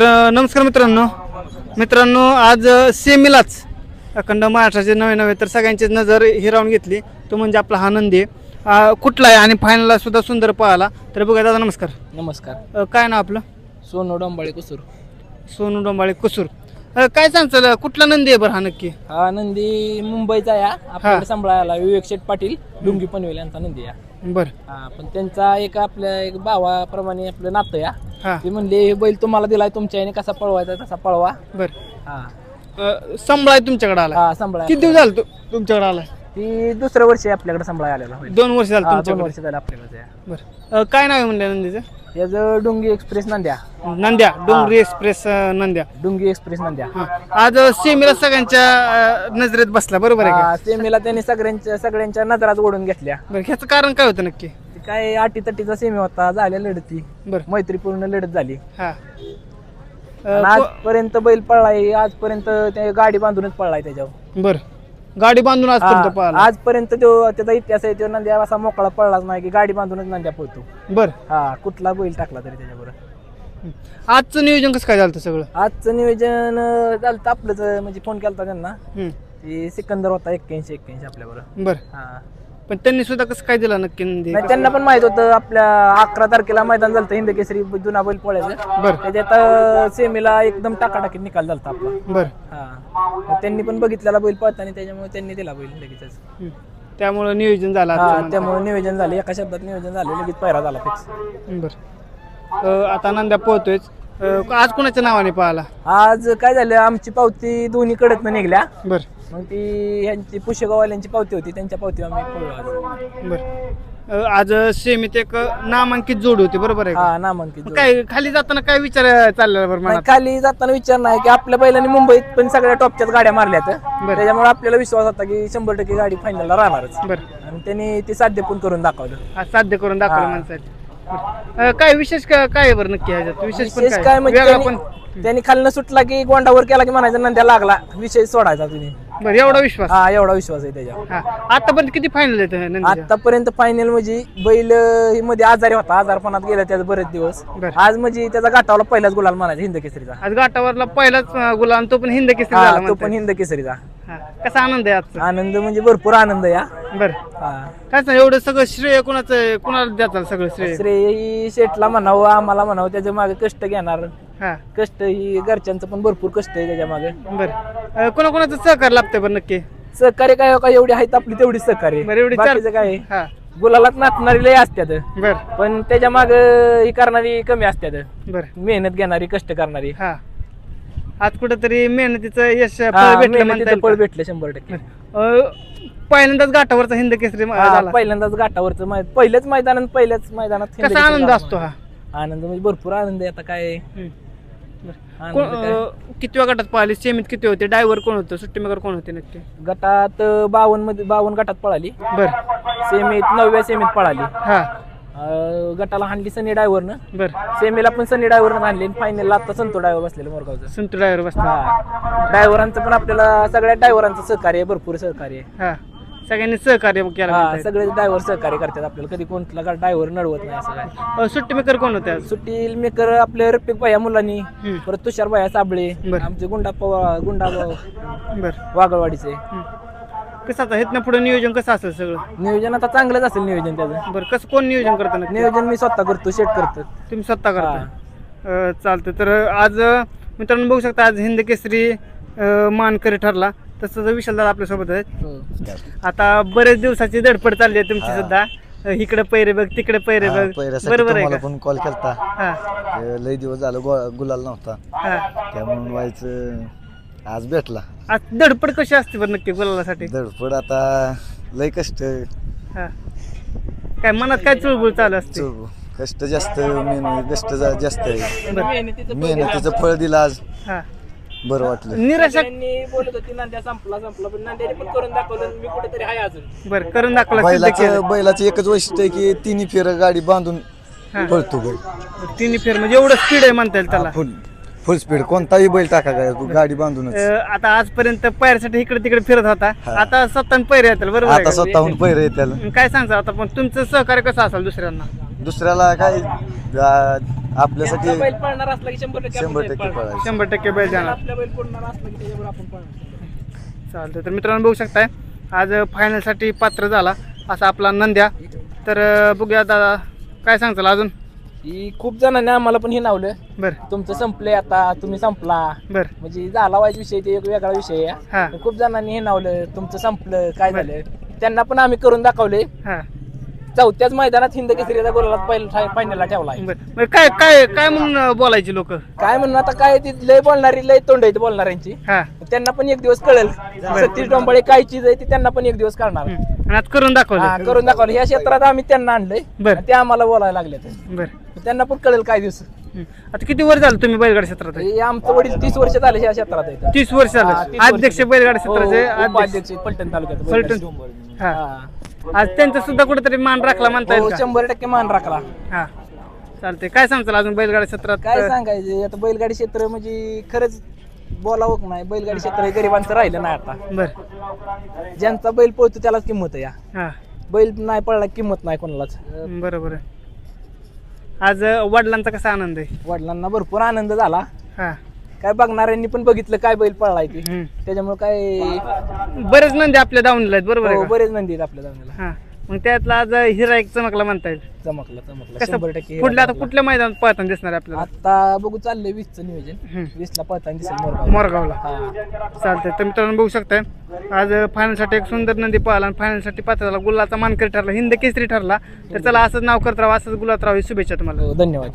नमस्कार मित्रांनो. मित्रांनो आज सेमीलाच अखंड महाराष्ट्राचे नवे नवे तर सगळ्यांची नजर हिरावून घेतली. तो म्हणजे आपला हा नंदी आहे. अ, कुठला आहे आणि फायनलला सुद्धा सुंदर पळाला. तर बघा दादा नमस्कार. नमस्कार. अ, काय नाव आपलं? सोनू डोंबाळे कुसूर. सोनू डोंबाळे कुसूर. अ, काय सांगचाल कुठला नंदी आहे बरं हा नक्की? हा नंदी मुंबईचा या आपल्याकडे सांभाळायला विवेक शेठ पाटील डुंगी पनवेल यांचा नंदी या बरं. हा पण त्यांचा एक आपल्या एक भावाप्रमाणे आपलं नातं या हां. ते म्हणले हे बैल तुम्हाला दिलाय तुमच्या याने कसा पळवायचा तसा पळवा. बरं. हा. आहे तुमच्याकडे आला हा सांभाळा किती दिवस झालं तु- तुमच्याकडे आला ती दुसरं वर्ष आपल्याकडे सांभाळा आलेला दोन वर्ष झालं हा, दोन तुमच्याकडे? वर्ष झालं आपल्याकडे बरं. अ, काय नाव आहे म्हणलं नंदीचं? याचं डुंगी एक्सप्रेस नंद्या. नंद्या डोंगरी एक्सप्रेस अ, नंद्या. डुंगी एक्सप्रेस नंद्या. हा. आज सेमीला सगळ्यांच्या अ, नजरेत बसला बरोबर आहे का? हा, सेमीला त्यांनी सगळ्यांच्या सगळ्यांच्या नजरात ओढून घेतल्या. बरं ह्याचं कारण काय होतं नक्की? काय अटी तटीचा सेमी होता झाल्या लढती. बरं. मैत्रीपूर्ण लढत झाली. हा. अ, आणि आजपर्यंत बैल पळलाय आजपर्यंत ते गाडी बांधूनच पळलाय त्याच्यावर. बरं. गाडी बांधून आजपर्यंत हा, पळाला. आजपर्यंत तो त्याचा इतिहास आहे तो नंद्या असा मोकळा पळलाच नाही की गाडी बांधूनच नंद्या पळतो. बरं. हा कुठला बैल टाकला तरी त्याच्याबरोबर. आजचं नियोजन कसं काय झालं सगळं? आजचं नियोजन अं, झालं तर आपलंच अं, म्हणजे फोन केला त्यांना. हम्म. ते सिकंदर होता एक्क्याऐंशी एक्क्याऐंशी आपल्याबरोबर. बरं. हा. पण त्यांनी सुद्धा कसं काय दिला नक्की नाही, त्यांना पण माहीत होतं आपल्या अकरा तारखेला मैदान झालं हिंद केसरी जुना बैल पळायचं. बरं. त्याच्यात अं, सेमीला एकदम टाकाटाकीत निकाल झालता आपला. बरं. हा. मग त्यांनी पण बघितलेला बैल पळताना त्याच्यामुळे त्यांनी दिला बैल लगेचच हम्म. त्यामुळं नियोजन झालं हा त्यामुळे नियोजन झाले. एका शब्दात नियोजन झाले. लगेच पैरा झाला फिक्स. बरं. अ, आता नंद्या पोहतोयच. आज कोणाच्या नावाने पळाला आज काय झालं? आमची पावती दोन्ही कडत निघल्या. बरं. मग ती ह्यांची पुष्यगावाल्यांची पावती होती त्यांच्या पावती आम्ही पळलो आज. बरं. अ, आज सेमीत एक नामांकित जोड होती बरोबर आहे का? हा नामांकित मग जोड. काय खाली जाताना काय विचार चाललेला बरं नाही, मनात? खाली जाताना विचार नाही की आपल्या बैलांनी मुंबईत पण सगळ्या टॉपच्याच गाड्या मारल्यात त्याच्यामुळे आपल्याला विश्वास होता की शंभर टक्के गाडी फायनलला राहणारच. बरं. आणि त्यांनी ते साध्य पण करून दाखवलं. आज साध्य करून दाखवलं हा. माणसाने बरं. अ, काय विशेष का- काय आहे बरं नक्की ह्याच्यात? विशेष पण विशेष काय? म्हणजे वेगळा त्यांनी पण त्यांनी खालनं सुटला की गोंडावर केला की म्हणायचं नंद्या लागला. विषय सोडायचा तुम्ही बरं एवढा विश्वास. हा एवढा विश्वास आहे त्याच्यावर. हा. आतापर्यंत किती फायनल येत नंदीच्या? आतापर्यंत फायनल म्हणजे बैल अं, मध्ये आजारी होता. आजारपणात गेला त्याचा बरेच दिवस. बरं. आज म्हणजे त्याचा गाठावला पहिलाच गुलाल म्हणायचा हिंद केसरीचा. आज घाटावरला पहिलाच अ, गुलाम तो पण हिंद केसरी हा, झाला तो म्हणतात. पण हिंद केसरीचा. हा. कसा आनंद आहे आजचा? आनंद म्हणजे भरपूर आनंद या बरं. काय सांग एवढं सगळं श्रेय कोणाचं आहे? कोणाला देतात सगळं श्रेय? श्रेय शेटला म्हणावं आम्हाला म्हणावं त्याच्यामागे कष्ट घेणार. हा. कष्ट ही घरच्यांचं पण भरपूर कष्ट आहे त्याच्यामागे. बरं. कोणाकोणाचं सहकार लागतंय बरं नक्की? सहकार्य काय हो का एवढी आहेत आपली तेवढी सहकार्य. बरं एवढी चार बाकीचं काय? हा. गुलालात नाचणारी लय असत्यात. बरं. पण त्याच्या माग ही करणारी कमी असत्यात. बरं. मेहनत घेणारी कष्ट करणारी. हा. आज कुठेतरी मेहनतीचं यश हा, फळ भेटलं म्हणता मेहनतीचं येईल फळ का? भेटलं शंभर टक्के. अ, पहिल्यांदाच घाटावरचा हिंद केसरी म- हा, झाला. पहिल्यांदाच घाटावरचं मै- पहिल्याच मैदानात पहिल्याच मैदानात हिंद कसा आनंद. असतो हा? आनंद म्हणजे भरपूर आनंद आहे आता काय. हम्म. आनंद कोण- काय? अ, कितव्या गटात पाहिली सेमीत किती होते? ड्रायव्हर कोण होतं? सुट्टी मेकर कोण होते नक्की? गटात बावन्नमध्ये बावन्न गटात पळाली. बर. सेमीत नवव्या सेमीत पळाली. हा. अं, गटाला हाणली सनी ड्रायव्हरनं बर. सेमीला पण सनी ड्रायव्हरनं हाणली फायनलला आता संतो ड्रायव्हर बसलेलं मोरगावचं. संतू ड्रायव्हर बसता हा. ड्रायव्हरांचं पण आपल्याला सगळ्या ड्रायव्हरांचं सहकार्य आहे, भरपूर सहकार्य आहे. हा. सगळ्यांनी सहकार्य केलं हा. सगळे ड्रायव्हर सहकार्य करतात आपल्याला. कधी कोणतला ड्रायव्हर नडवत नाही असं काय. अ, सुट्टी मेकर कोण होते आज सुट्टी मेकर आपले रफिक भाया मुलांनी हम्म. परत तुषार भाया साबळे बरं. आमचे गुंडा पवा गुंडा बर. वागळवाडीचे. कसं आता हेतनं पुढे नियोजन कसं असेल सगळं? नियोजन आता चांगलंच असेल नियोजन त्याचं. बरं कसं कोण नियोजन करतं नक्की? नियोजन मी स्वतः करतो शेट करतो. तुम्ही स्वतः करता? अ, चालतं तर आज अ, मित्रांनो बघू शकता आज हिंद केसरी अ, मानकरी ठरला. तसंच विशाल दादा आपल्यासोबत आहेत. आता बरेच दिवसाची धडपड चालली आहे तुमची सुद्धा. इकडे पैरे बघ तिकडे पैरे बघ. बरोबर आहे तुम्हाला का? पण कॉल केलता. हा. ते लई दिवस झालं गो- गुलाल नव्हता. हा. त्यामुळे व्हायचं आज भेटला. आज धडपड कशी असते बरं नक्की बोलासाठी धडपड आता लई कष्ट. हा. काय मनात काय चुळबुळ चालू असते? चो- कष्ट जास्त मेहनत कष्ट जा- जास्त आहे. मेहनतीचं मेहनतीचं फळ दिलं आज. हा. बरं वाटलं. निराशा त्यांनी बोलत होती नांद्या संपला संपला पण नांद्याने पण करून दाखवलं मी कुठेतरी आहे अजून. बरं करून दाखवला सिद्ध केलं. बैलाचं एकच वैशिष्ट्य आहे की तिन्ही फेर गाडी बांधून हा. पळतो बैल. तिन्ही फेर म्हणजे एवढं स्पीड आहे म्हणता येईल त्याला. फुल फुल स्पीड कोणताही बैल टाका काय गाडी बांधूनच. अ, आता आजपर्यंत पैरसाठी इकडे तिकडे फिरत होता. आता स्वतः पैर येतील बरोबर आहे आता का? स्वतःहून पैर त्याला काय सांगता आता पण तुमचं सहकार्य कसं असेल दुसऱ्यांना? दुसऱ्याला काय आ, आपल्यासाठी बैल पळणार असला की शंभर टक्के आपण शंभर बैल टक्के पळणार. पळायचं. शंभर टक्के बैल जाणार. आपला बैल पळणार असला की त्याच्यावर आपण पळणार. चालतं तर मित्रांनो बघू शकताय आज फायनलसाठी पात्र झाला असा आपला नंद्या. तर अं, बघूया दादा काय सांगताल अजून? ही खूप जणांनी आम्हाला पण हे नावलं बरं. तुमचं संपलंय आता तुम्ही संपला. बरं. म्हणजे झाला वाईज विषय ते एक वेगळा विषय हा. आहे खूप जणांनी हे नावलं तुमचं संपलं काय झालं? त्यांना पण आम्ही करून दाखवले हां. चौथ्याच मैदानात हिंद केसरीचा गोलाला पहिला फायनलला बरं. मग काय काय काय म्हणून बोलायची लोक? काय म्हणून आता काय ती लय बोलणारी लय तोंड आहेत बोलणाऱ्यांची हां. त्यांना पण एक दिवस कळेल. सतीश डोंबळे काय चीज आहे ती त्यांना पण एक दिवस कळणार. हम्म. आणि आज करून हा, दाखवलं करून दाखवलं. या क्षेत्रात आम्ही त्यांना आणलंय. बरं. ते आम्हाला बोलायला लागले बरं. त्यांना पण कळेल काय दिवस. हम्म. आता किती वर्ष झालं तुम्ही बैलगाडी क्षेत्रात आहे? हे आमचं वडील तीस वर्ष झाले या क्षेत्रात आहेत. तीस वर्ष हा, झालं वर्ष. अध्यक्ष बैलगाडी हो, क्षेत्राचे अध्यक्ष. उपाध्यक्ष फलटण तालुक्यात. फलटण. हा. हा. आज त्यांचा सुद्धा कुठेतरी मान राखला म्हणता हो येईल का? शंभर टक्के मान राखला. हा. चालते काय सांगताल अजून बैलगाडी क्षेत्रात? काय सांगायचं आता बैलगाडी क्षेत्र म्हणजे खरंच बोलावं का नाही. बैलगाडी क्षेत्र हे गरिबांचं राहिलं नाही आता. बर. ज्यांचा बैल पळतो त्यालाच किंमत आहे या. हा. बैल नाही पळला किंमत नाही कोणालाच. बरोबर आहे. आज अं, वडिलांचा कसा आनंद आहे? वडिलांना भरपूर आनंद झाला. हा. काय बघणाऱ्यांनी पण बघितलं काय बैल पळलाय ते. हम्म. त्याच्यामुळे काय बरेच नंदी आपल्या दावणीला आहेत बरोबर आहे हो, का? बरेच नंदी आहेत आपल्या जाण्याला हा. मग त्यातला आज हिरा एक चमकला म्हणता येईल. चमकला चमकला. कसं? शंभर टक्के कुठल्या आता. कुठल्या मैदानात पळताना दिसणार आहे आपल्याला? आता बघू चाललंय वीसचं नियोजन. हम्म. वीसला पळताना दिसेल मोरगाव मोरगावला. हा. चालतंय. तर मित्रांनो बघू शकताय. आज फायनलसाठी एक सुंदर नंदी पळाला आणि फायनलसाठी पात्र झाला गुलाचा मानकरी ठरला. हिंद केसरी ठरला. तर चला असंच नाव करत राहा असंच गुलात राहा. ही शुभेच्छा तुम्हाला. हो, धन्यवाद.